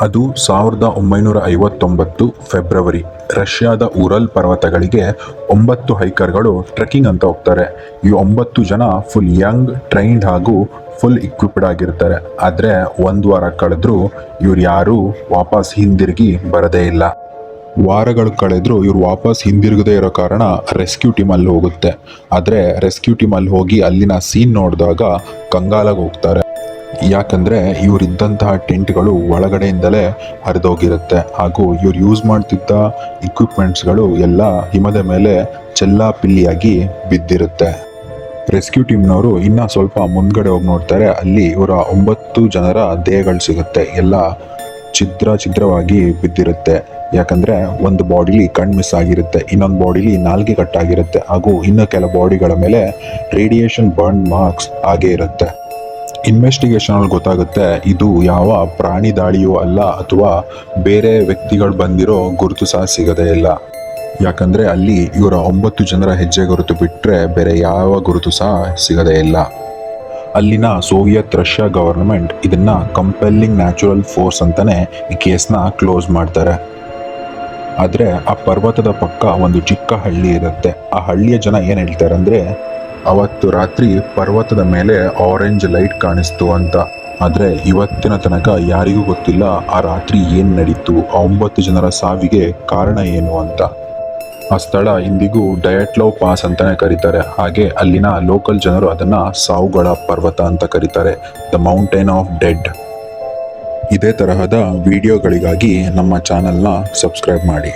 ಅದು ಸಾವಿರದ ಒಂಬೈನೂರ ಐವತ್ತೊಂಬತ್ತು ಫೆಬ್ರವರಿ. ರಷ್ಯಾದ ಉರಲ್ ಪರ್ವತಗಳಿಗೆ ಒಂಬತ್ತು ಹೈಕರ್ಗಳು ಟ್ರೆಕ್ಕಿಂಗ್ ಅಂತ ಹೋಗ್ತಾರೆ. ಈ ಒಂಬತ್ತು ಜನ ಫುಲ್ ಯಂಗ್ ಟ್ರೈನ್ಡ್ ಹಾಗೂ ಫುಲ್ ಇಕ್ವಿಪ್ಡ್ ಆಗಿರ್ತಾರೆ. ಆದರೆ ಒಂದು ವಾರ ಕಳೆದ್ರೂ ಇವ್ರು ಯಾರೂ ವಾಪಸ್ ಹಿಂದಿರುಗಿ ಬರದೇ ಇಲ್ಲ. ವಾರಗಳು ಕಳೆದರೂ ಇವ್ರು ವಾಪಸ್ ಹಿಂದಿರುಗದೇ ಇರೋ ಕಾರಣ ರೆಸ್ಕ್ಯೂ ಟೀಮ್ ಅಲ್ಲಿ ಹೋಗುತ್ತೆ. ಆದರೆ ರೆಸ್ಕ್ಯೂ ಟೀಮ್ ಅಲ್ಲಿ ಹೋಗಿ ಅಲ್ಲಿನ ಸೀನ್ ನೋಡಿದಾಗ ಕಂಗಾಲಾಗಿ ಹೋಗ್ತಾರೆ. ಯಾಕಂದ್ರೆ ಇವರಿದ್ದಂತಹ ಟೆಂಟ್ಗಳು ಒಳಗಡೆಯಿಂದಲೇ ಹರಿದೋಗಿರುತ್ತೆ. ಹಾಗೂ ಇವ್ರು ಯೂಸ್ ಮಾಡ್ತಿದ್ದ ಇಕ್ವಿಪ್ಮೆಂಟ್ಸ್ಗಳು ಎಲ್ಲ ಹಿಮದ ಮೇಲೆ ಚೆಲ್ಲಾಪಿಲ್ಲಿಯಾಗಿ ಬಿದ್ದಿರುತ್ತೆ. ರೆಸ್ಕ್ಯೂ ಟೀಮ್ನವರು ಇನ್ನ ಸ್ವಲ್ಪ ಮುಂದ್ಗಡೆ ಹೋಗಿ ನೋಡ್ತಾರೆ. ಅಲ್ಲಿ ಇವರ ಒಂಬತ್ತು ಜನರ ದೇಹಗಳು ಸಿಗುತ್ತೆ. ಎಲ್ಲ ಛಿದ್ರ ಛಿದ್ರವಾಗಿ ಬಿದ್ದಿರುತ್ತೆ. ಯಾಕಂದ್ರೆ ಒಂದು ಬಾಡಿಲಿ ಕಣ್ ಮಿಸ್ ಆಗಿರುತ್ತೆ. ಇನ್ನೊಂದು ಬಾಡಿಲಿ ನಾಲ್ಗೆ ಕಟ್ಟಾಗಿರುತ್ತೆ ಹಾಗೂ ಇನ್ನು ಕೆಲ ಬಾಡಿಗಳ ಮೇಲೆ ರೇಡಿಯೇಷನ್ ಬರ್ನ್ ಮಾರ್ಕ್ಸ್ ಹಾಗೆ ಇರುತ್ತೆ. ಇನ್ವೆಸ್ಟಿಗೇಷನ್ ಅಲ್ಲಿ ಗೊತ್ತಾಗುತ್ತೆ, ಇದು ಯಾವ ಪ್ರಾಣಿ ದಾಳಿಯೂ ಅಲ್ಲ ಅಥವಾ ಬೇರೆ ವ್ಯಕ್ತಿಗಳು ಬಂದಿರೋ ಗುರುತು ಸಹ ಸಿಗದೇ ಇಲ್ಲ. ಯಾಕಂದ್ರೆ ಅಲ್ಲಿ ಇವರ ಒಂಬತ್ತು ಜನರ ಹೆಜ್ಜೆ ಗುರುತು ಬಿಟ್ಟರೆ ಬೇರೆ ಯಾವ ಗುರುತು ಸಹ ಸಿಗದೇ ಇಲ್ಲ. ಅಲ್ಲಿನ ಸೋವಿಯತ್ ರಷ್ಯಾ ಗವರ್ನಮೆಂಟ್ ಇದನ್ನ ಕಂಪೆಲ್ಲಿಂಗ್ ನ್ಯಾಚುರಲ್ ಫೋರ್ಸ್ ಅಂತಲೇ ಈ ಕೇಸ್ನ ಕ್ಲೋಸ್ ಮಾಡ್ತಾರೆ. ಆದರೆ ಆ ಪರ್ವತದ ಪಕ್ಕ ಒಂದು ಚಿಕ್ಕ ಹಳ್ಳಿ ಇರುತ್ತೆ. ಆ ಹಳ್ಳಿಯ ಜನ ಏನು ಹೇಳ್ತಾರೆ ಅಂದರೆ ಅವತ್ತು ರಾತ್ರಿ ಪರ್ವತದ ಮೇಲೆ ಆರೆಂಜ್ ಲೈಟ್ ಕಾಣಿಸ್ತು ಅಂತ. ಆದರೆ ಇವತ್ತಿನ ತನಕ ಯಾರಿಗೂ ಗೊತ್ತಿಲ್ಲ ಆ ರಾತ್ರಿ ಏನು ನಡೀತು, ಆ ಒಂಬತ್ತು ಜನರ ಸಾವಿಗೆ ಕಾರಣ ಏನು ಅಂತ. ಆ ಸ್ಥಳ ಇಂದಿಗೂ ಡಯಟ್ಲೋ ಪಾಸ್ ಅಂತಾನೆ ಕರೀತಾರೆ. ಹಾಗೆ ಅಲ್ಲಿನ ಲೋಕಲ್ ಜನರು ಅದನ್ನ ಸಾವುಗಳ ಪರ್ವತ ಅಂತ ಕರೀತಾರೆ. ದ ಮೌಂಟೇನ್ ಆಫ್ ಡೆಡ್ ಇದೇ ತರಹದ ವಿಡಿಯೋಗಳಿಗಾಗಿ ನಮ್ಮ ಚಾನಲ್ನ ಸಬ್ಸ್ಕ್ರೈಬ್ ಮಾಡಿ.